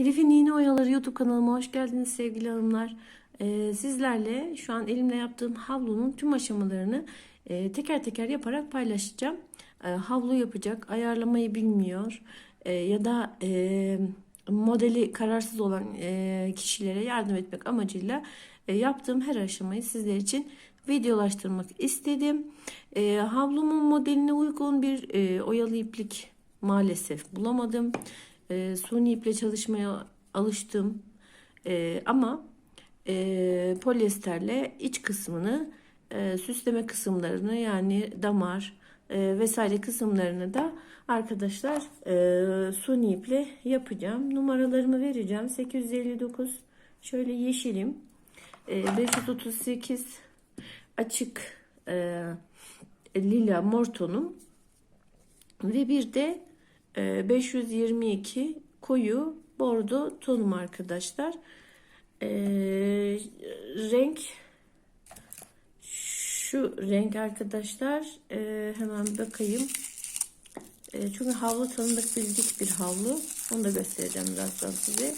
Elif'in İğne Oyaları YouTube kanalıma hoş geldiniz sevgili hanımlar. Ee, sizlerle şu an elimle yaptığım havlunun tüm aşamalarını e, teker teker yaparak paylaşacağım. Ee, havlu yapacak, ayarlamayı bilmiyor e, ya da e, modeli kararsız olan e, kişilere yardım etmek amacıyla e, yaptığım her aşamayı sizler için videolaştırmak istedim. E, havlumun modeline uygun bir e, oyalı iplik maalesef bulamadım. E, suni iple çalışmaya alıştım. E, ama e, polyesterle iç kısmını e, süsleme kısımlarını yani damar e, vesaire kısımlarını da arkadaşlar e, suni iple yapacağım. Numaralarımı vereceğim. 859 şöyle yeşilim. E, 538 açık e, lila mor tonum ve bir de e, 522 koyu bordo tonum arkadaşlar. E, renk şu renk arkadaşlar e, hemen bakayım. E, çünkü havlu tanıdık bildik bir havlu. Onu da göstereceğim birazdan size.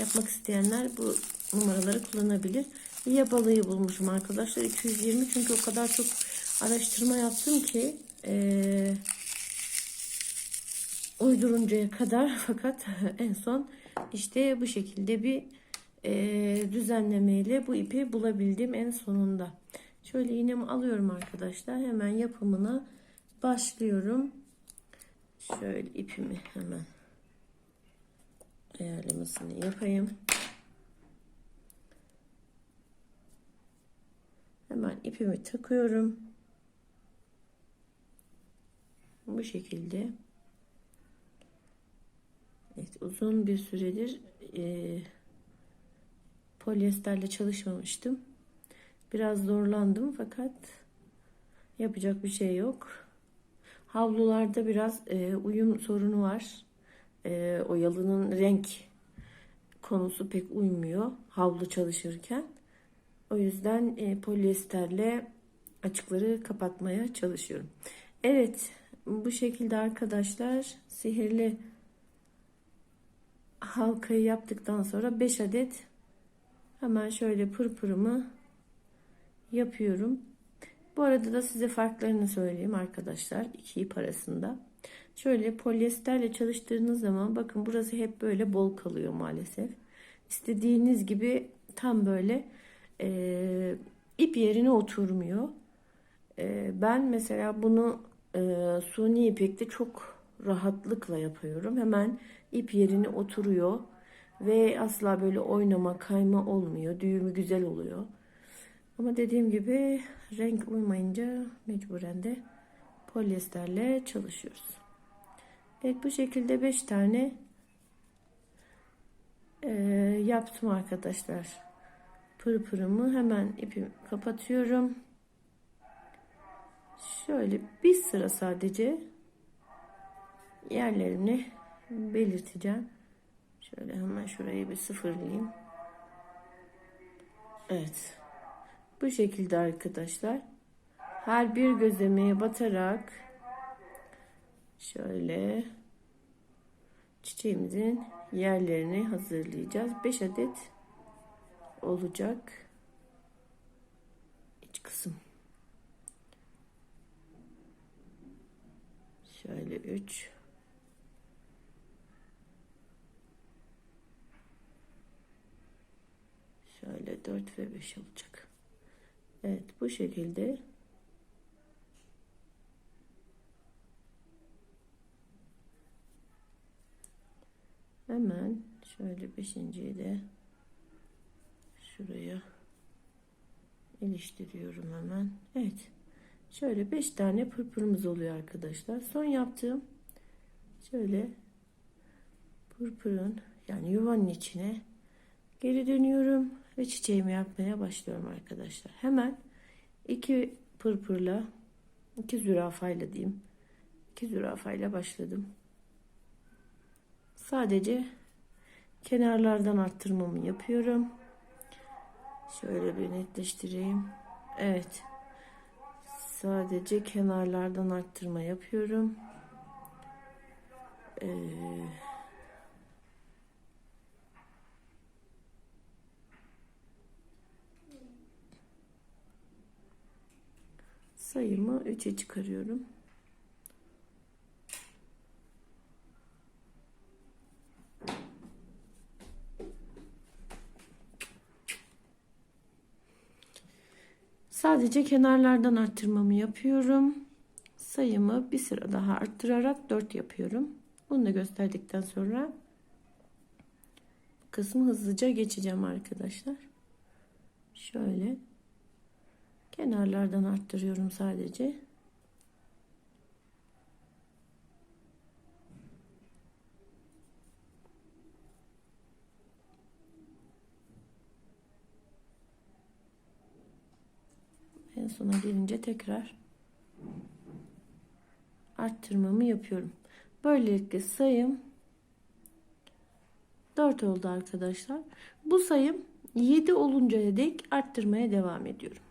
Yapmak isteyenler bu numaraları kullanabilir. Ya balıyı bulmuşum arkadaşlar 220 çünkü o kadar çok araştırma yaptım ki e, uyduruncaya kadar fakat en son işte bu şekilde bir e, düzenlemeyle bu ipi bulabildim en sonunda. Şöyle iğnemi alıyorum arkadaşlar. Hemen yapımına başlıyorum. Şöyle ipimi hemen ayarlamasını yapayım. Hemen ipimi takıyorum. Bu şekilde. Evet, uzun bir süredir e, polyesterle çalışmamıştım. Biraz zorlandım fakat yapacak bir şey yok. Havlularda biraz e, uyum sorunu var. E, o yalının renk konusu pek uymuyor havlu çalışırken. O yüzden e, polyesterle açıkları kapatmaya çalışıyorum. Evet bu şekilde arkadaşlar sihirli halkayı yaptıktan sonra 5 adet hemen şöyle pırpırımı yapıyorum. Bu arada da size farklarını söyleyeyim arkadaşlar. iki ip arasında. Şöyle polyesterle çalıştığınız zaman bakın burası hep böyle bol kalıyor maalesef. İstediğiniz gibi tam böyle e, ip yerine oturmuyor. E, ben mesela bunu e, suni ipekte çok rahatlıkla yapıyorum. Hemen ip yerine oturuyor ve asla böyle oynama kayma olmuyor. Düğümü güzel oluyor. Ama dediğim gibi renk uymayınca mecburen de polyesterle çalışıyoruz. Evet bu şekilde 5 tane e, yaptım arkadaşlar. Pırpırımı hemen ipimi kapatıyorum. Şöyle bir sıra sadece yerlerini belirteceğim. Şöyle hemen şurayı bir sıfırlayayım. Evet. Bu şekilde arkadaşlar. Her bir gözlemeye batarak şöyle çiçeğimizin yerlerini hazırlayacağız. 5 adet olacak iç kısım. Şöyle 3 Şöyle 4 ve 5 olacak. Evet bu şekilde hemen şöyle beşinciyi de şuraya iliştiriyorum hemen. Evet. Şöyle 5 tane pırpırımız oluyor arkadaşlar. Son yaptığım şöyle pırpırın yani yuvanın içine geri dönüyorum ve çiçeğimi yapmaya başlıyorum arkadaşlar. Hemen iki pırpırla iki zürafayla diyeyim. iki zürafayla başladım. Sadece kenarlardan arttırmamı yapıyorum. Şöyle bir netleştireyim. Evet. Sadece kenarlardan arttırma yapıyorum. Ee, sayımı 3'e çıkarıyorum. Sadece kenarlardan arttırmamı yapıyorum. Sayımı bir sıra daha arttırarak 4 yapıyorum. Bunu da gösterdikten sonra kısmı hızlıca geçeceğim arkadaşlar. Şöyle kenarlardan arttırıyorum sadece. En sona gelince tekrar arttırmamı yapıyorum. Böylelikle sayım 4 oldu arkadaşlar. Bu sayım 7 oluncaya dek arttırmaya devam ediyorum.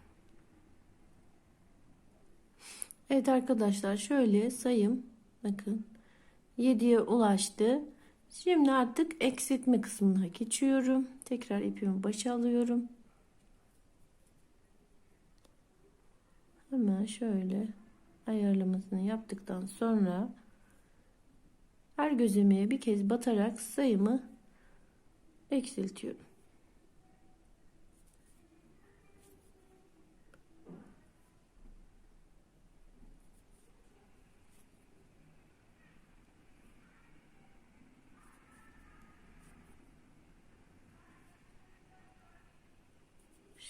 Evet arkadaşlar şöyle sayım bakın 7'ye ulaştı. Şimdi artık eksiltme kısmına geçiyorum. Tekrar ipimi başa alıyorum. Hemen şöyle ayarlamasını yaptıktan sonra her gözlemeye bir kez batarak sayımı eksiltiyorum.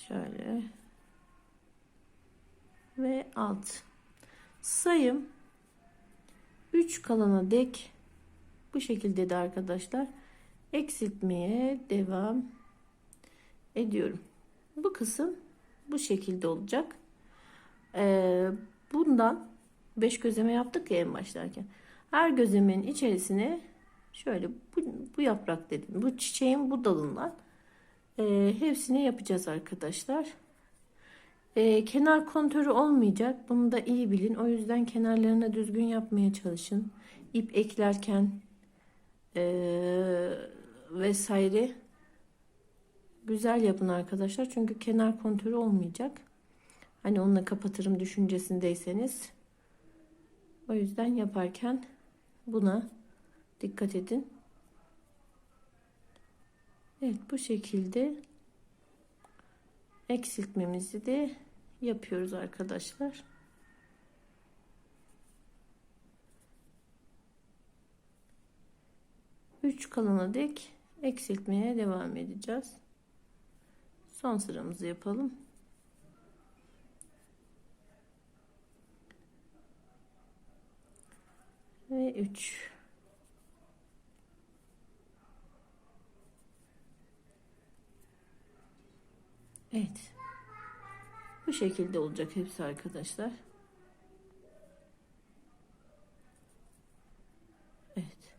Şöyle ve alt sayım 3 kalana dek bu şekilde de arkadaşlar eksiltmeye devam ediyorum. Bu kısım bu şekilde olacak. Ee, bundan 5 gözleme yaptık ya en başlarken. Her gözlemenin içerisine şöyle bu, bu yaprak dedim. Bu çiçeğin bu dalından e, hepsini yapacağız arkadaşlar. E, kenar kontörü olmayacak. Bunu da iyi bilin. O yüzden kenarlarına düzgün yapmaya çalışın. İp eklerken e, vesaire güzel yapın arkadaşlar. Çünkü kenar kontörü olmayacak. Hani onunla kapatırım düşüncesindeyseniz. O yüzden yaparken buna dikkat edin. Evet bu şekilde eksiltmemizi de yapıyoruz arkadaşlar. Üç kalana dek eksiltmeye devam edeceğiz. Son sıramızı yapalım. Ve 3 Evet. Bu şekilde olacak hepsi arkadaşlar. Evet.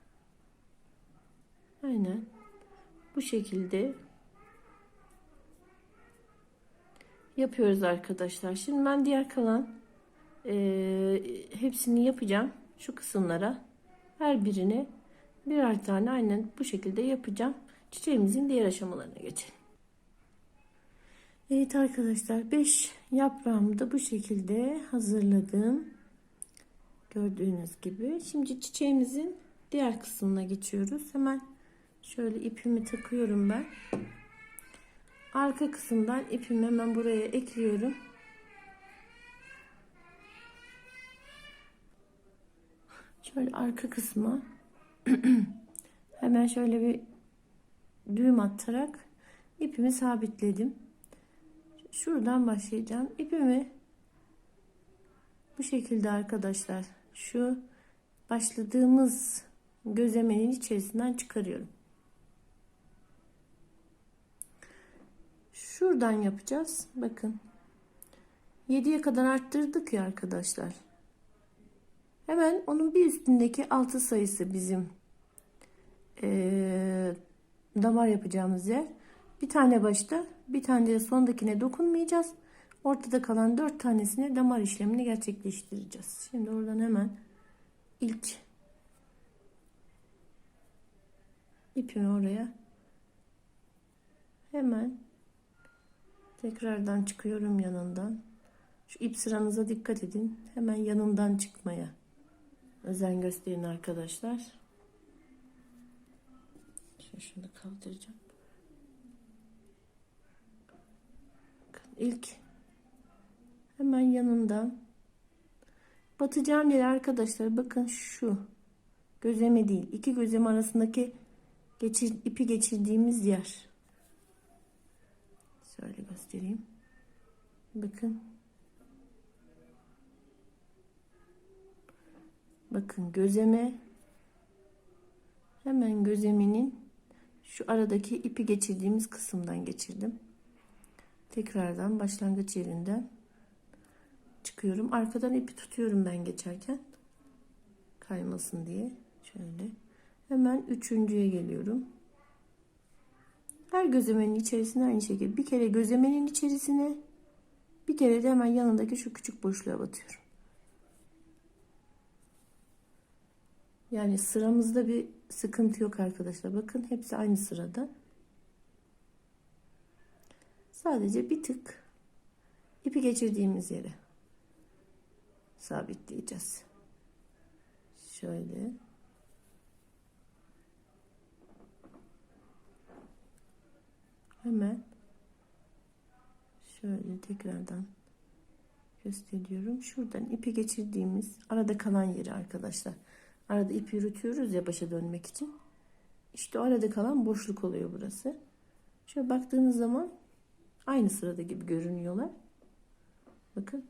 Aynen. Bu şekilde yapıyoruz arkadaşlar. Şimdi ben diğer kalan e, hepsini yapacağım. Şu kısımlara her birine birer tane aynen bu şekilde yapacağım. Çiçeğimizin diğer aşamalarına geçelim. Evet arkadaşlar 5 yaprağımı da bu şekilde hazırladım. Gördüğünüz gibi. Şimdi çiçeğimizin diğer kısmına geçiyoruz. Hemen şöyle ipimi takıyorum ben. Arka kısımdan ipimi hemen buraya ekliyorum. Şöyle arka kısma hemen şöyle bir düğüm atarak ipimi sabitledim şuradan başlayacağım. İpimi bu şekilde arkadaşlar şu başladığımız gözlemenin içerisinden çıkarıyorum. Şuradan yapacağız. Bakın. 7'ye kadar arttırdık ya arkadaşlar. Hemen onun bir üstündeki 6 sayısı bizim ee, damar yapacağımız yer. Bir tane başta bir tane de sondakine dokunmayacağız. Ortada kalan dört tanesine damar işlemini gerçekleştireceğiz. Şimdi oradan hemen ilk ipimi oraya hemen tekrardan çıkıyorum yanından. Şu ip sıranıza dikkat edin. Hemen yanından çıkmaya özen gösterin arkadaşlar. Şöyle şunu kaldıracağım. İlk hemen yanından batacağım yer arkadaşlar bakın şu gözeme değil iki gözem arasındaki geçir, ipi geçirdiğimiz yer. Şöyle göstereyim. Bakın. Bakın gözeme hemen gözeminin şu aradaki ipi geçirdiğimiz kısımdan geçirdim. Tekrardan başlangıç yerinden çıkıyorum. Arkadan ipi tutuyorum ben geçerken. Kaymasın diye. Şöyle. Hemen üçüncüye geliyorum. Her gözemenin içerisine aynı şekilde bir kere gözemenin içerisine bir kere de hemen yanındaki şu küçük boşluğa batıyorum. Yani sıramızda bir sıkıntı yok arkadaşlar. Bakın hepsi aynı sırada. Sadece bir tık ipi geçirdiğimiz yere sabitleyeceğiz. Şöyle. Hemen şöyle tekrardan gösteriyorum. Şuradan ipi geçirdiğimiz arada kalan yeri arkadaşlar. Arada ip yürütüyoruz ya başa dönmek için. İşte arada kalan boşluk oluyor burası. Şöyle baktığınız zaman aynı sırada gibi görünüyorlar. Bakın.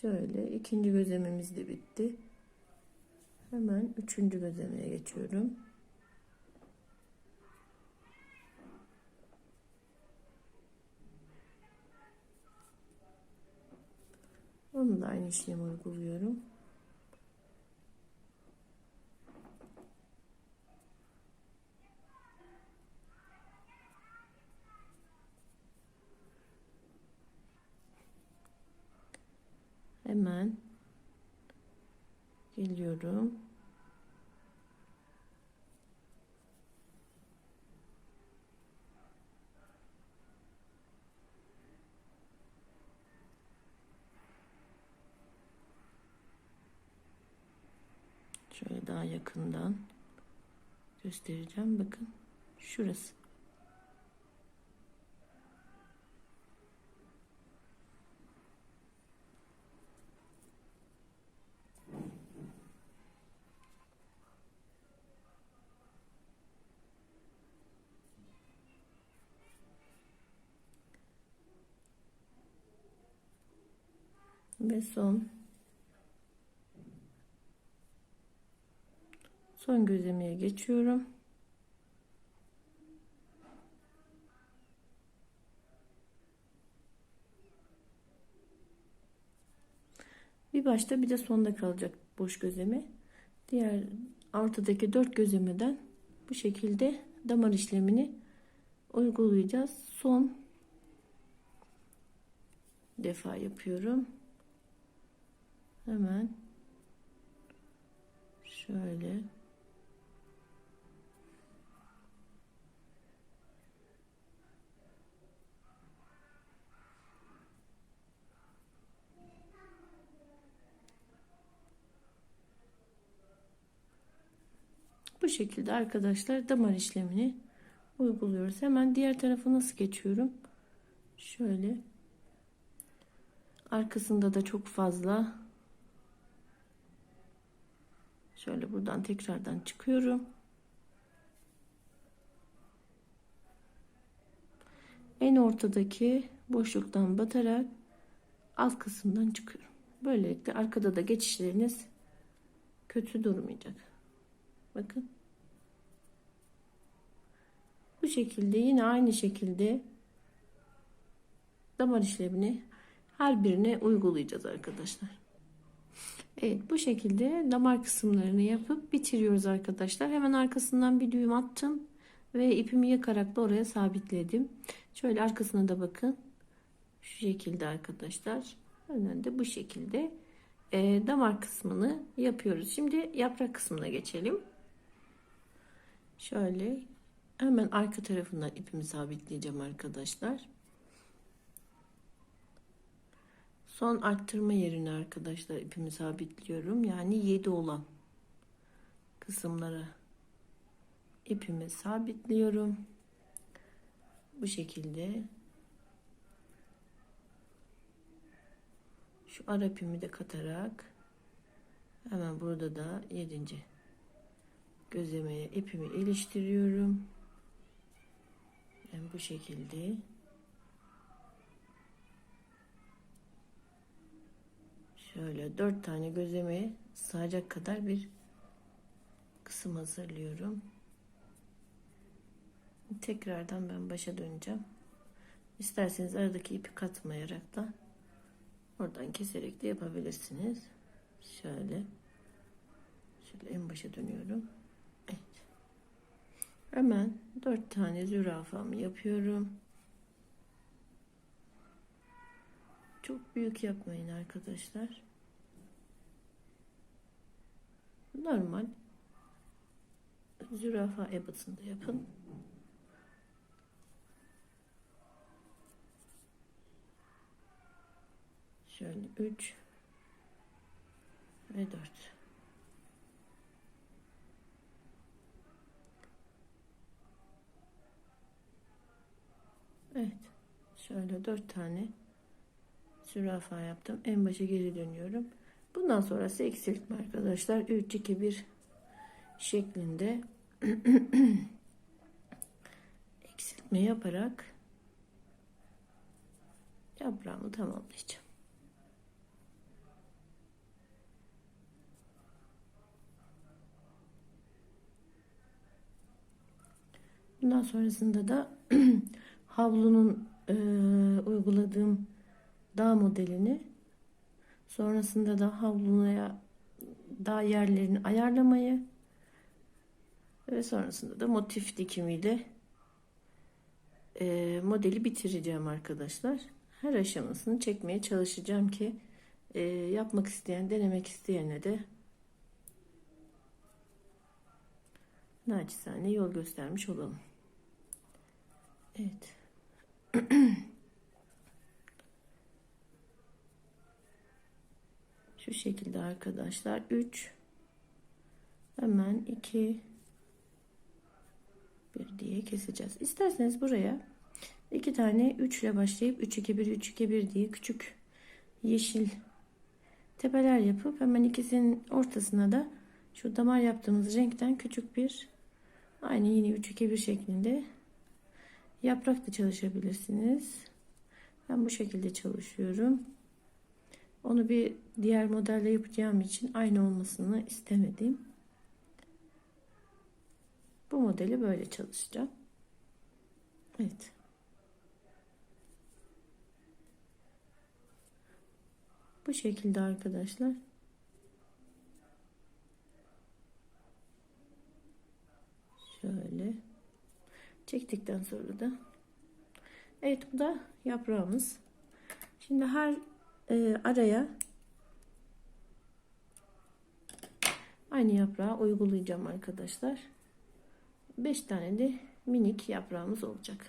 Şöyle ikinci gözlememiz de bitti. Hemen üçüncü gözlemeye geçiyorum. Onu da aynı işlemi uyguluyorum. Hemen geliyorum. Şöyle daha yakından göstereceğim. Bakın şurası. Ve son son gözlemeye geçiyorum. Bir başta bir de sonda kalacak boş gözleme. Diğer ortadaki dört gözlemeden bu şekilde damar işlemini uygulayacağız. Son defa yapıyorum. Hemen şöyle Bu şekilde arkadaşlar damar işlemini uyguluyoruz. Hemen diğer tarafa nasıl geçiyorum? Şöyle. Arkasında da çok fazla. Şöyle buradan tekrardan çıkıyorum. En ortadaki boşluktan batarak alt kısımdan çıkıyorum. Böylelikle arkada da geçişleriniz kötü durmayacak. Bakın. Bu şekilde yine aynı şekilde damar işlemini her birine uygulayacağız arkadaşlar. Evet bu şekilde damar kısımlarını yapıp bitiriyoruz arkadaşlar. Hemen arkasından bir düğüm attım ve ipimi yakarak da oraya sabitledim. Şöyle arkasına da bakın. Şu şekilde arkadaşlar. Önden de bu şekilde e, damar kısmını yapıyoruz. Şimdi yaprak kısmına geçelim. Şöyle Hemen arka tarafından ipimi sabitleyeceğim arkadaşlar. Son arttırma yerine arkadaşlar ipimi sabitliyorum. Yani 7 olan kısımlara ipimi sabitliyorum. Bu şekilde şu ara ipimi de katarak hemen burada da 7. gözlemeye ipimi iliştiriyorum. Yani bu şekilde şöyle dört tane gözlemeye sığacak kadar bir kısım hazırlıyorum. Tekrardan ben başa döneceğim. İsterseniz aradaki ipi katmayarak da oradan keserek de yapabilirsiniz. Şöyle. Şöyle en başa dönüyorum. Evet. Hemen dört tane zürafamı yapıyorum. Çok büyük yapmayın arkadaşlar. Normal zürafa ebatında yapın. Şöyle 3 ve 4. Evet. Şöyle 4 tane zürafa yaptım. En başa geri dönüyorum. Bundan sonrası eksiltme arkadaşlar. 3 2 1 şeklinde eksiltme yaparak yaprağımı tamamlayacağım. Bundan sonrasında da havlunun e, uyguladığım dağ modelini sonrasında da havluya dağ yerlerini ayarlamayı ve sonrasında da motif dikimiyle e, modeli bitireceğim arkadaşlar. Her aşamasını çekmeye çalışacağım ki e, yapmak isteyen, denemek isteyene de naçizane yol göstermiş olalım. Evet. Şu şekilde arkadaşlar 3 hemen 2 1 diye keseceğiz. İsterseniz buraya iki tane 3 ile başlayıp 3 2 1 3 2 1 diye küçük yeşil tepeler yapıp hemen ikisinin ortasına da şu damar yaptığımız renkten küçük bir aynı yine 3 2 1 şeklinde yaprak da çalışabilirsiniz. Ben bu şekilde çalışıyorum. Onu bir diğer modelle yapacağım için aynı olmasını istemedim. Bu modeli böyle çalışacağım. Evet. Bu şekilde arkadaşlar. Şöyle çektikten sonra da Evet bu da yaprağımız. Şimdi her e, araya aynı yaprağı uygulayacağım arkadaşlar. 5 tane de minik yaprağımız olacak.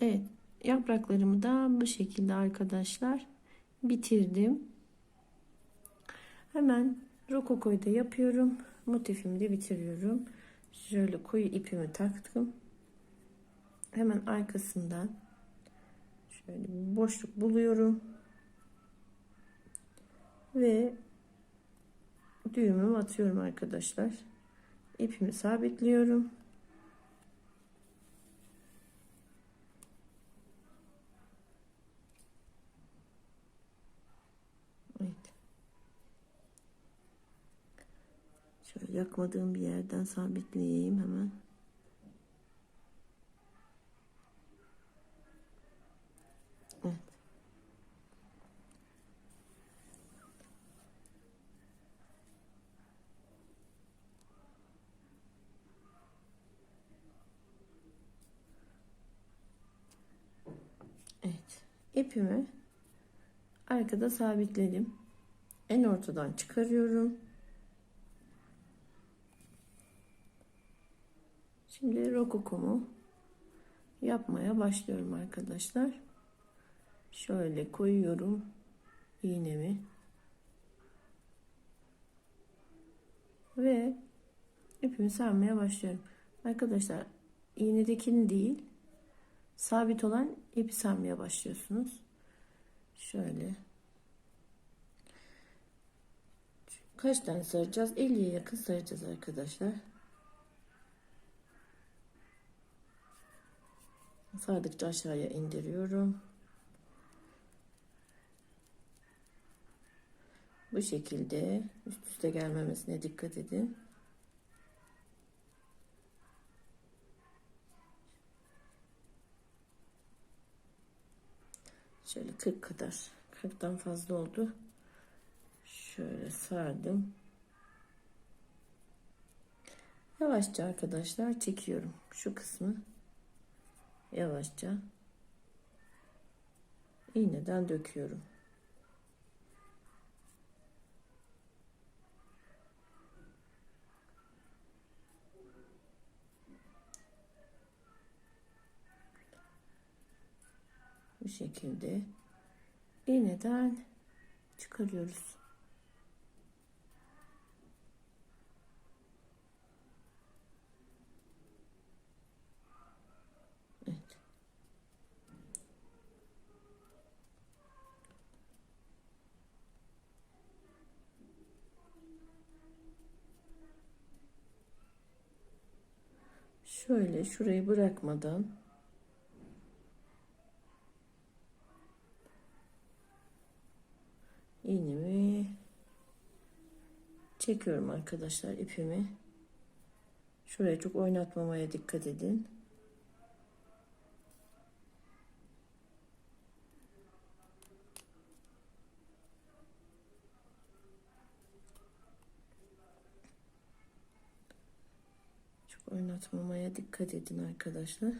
Evet yapraklarımı da bu şekilde arkadaşlar bitirdim. Hemen rokokoyu da yapıyorum. Motifimi de bitiriyorum. Şöyle koyu ipimi taktım. Hemen arkasından şöyle bir boşluk buluyorum. Ve düğümümü atıyorum arkadaşlar. İpimi sabitliyorum. Evet. Şöyle yakmadığım bir yerden sabitleyeyim hemen. Evet. Evet. İpimi arkada sabitledim. En ortadan çıkarıyorum. Şimdi rokokomu yapmaya başlıyorum arkadaşlar. Şöyle koyuyorum. iğnemi ve ipimi sarmaya başlıyorum. Arkadaşlar iğnedekini değil sabit olan ipi sarmaya başlıyorsunuz. Şöyle. Kaç tane saracağız? 50'ye yakın saracağız arkadaşlar. Sardıkça aşağıya indiriyorum. Bu şekilde üst üste gelmemesine dikkat edin. Şöyle 40 kadar. 40'tan fazla oldu. Şöyle sardım. Yavaşça arkadaşlar çekiyorum şu kısmı. Yavaşça iğneden döküyorum. Bu şekilde iğneden çıkarıyoruz. Evet. Şöyle şurayı bırakmadan iğnemi çekiyorum arkadaşlar ipimi. Şuraya çok oynatmamaya dikkat edin. Çok oynatmamaya dikkat edin arkadaşlar.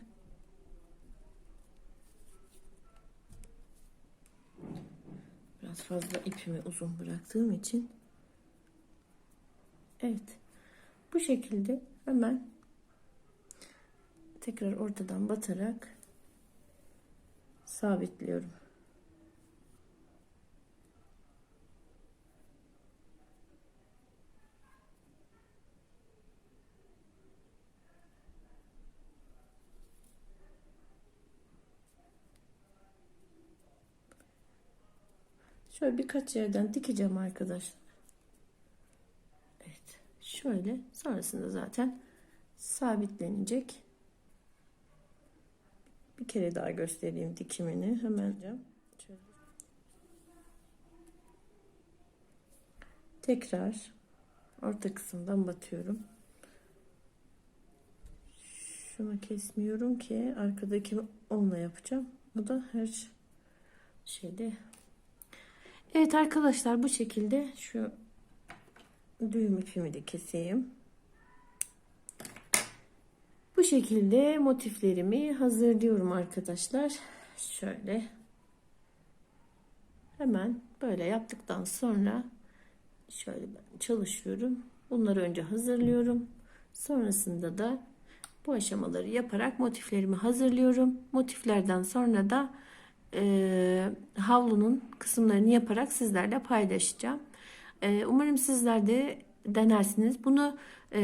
Biraz fazla ipimi uzun bıraktığım için. Evet. Bu şekilde hemen tekrar ortadan batarak sabitliyorum. Şöyle birkaç yerden dikeceğim arkadaşlar. Şöyle sonrasında zaten sabitlenecek. Bir kere daha göstereyim dikimini. Hemen şöyle. Tekrar orta kısımdan batıyorum. Şunu kesmiyorum ki arkadaki onunla yapacağım. Bu da her şeyde Evet arkadaşlar bu şekilde şu düğüm ipimi de keseyim. Bu şekilde motiflerimi hazırlıyorum arkadaşlar. Şöyle. Hemen böyle yaptıktan sonra şöyle ben çalışıyorum. Bunları önce hazırlıyorum. Sonrasında da bu aşamaları yaparak motiflerimi hazırlıyorum. Motiflerden sonra da e, havlunun kısımlarını yaparak sizlerle paylaşacağım. E, umarım sizler de denersiniz. Bunu e,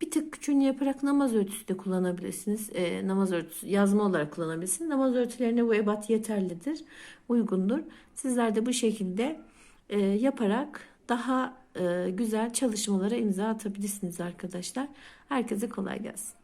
bir tık küçüğünü yaparak namaz örtüsü de kullanabilirsiniz. E, namaz örtüsü yazma olarak kullanabilirsiniz. Namaz örtülerine bu ebat yeterlidir, uygundur. Sizler de bu şekilde e, yaparak daha güzel çalışmalara imza atabilirsiniz arkadaşlar. Herkese kolay gelsin.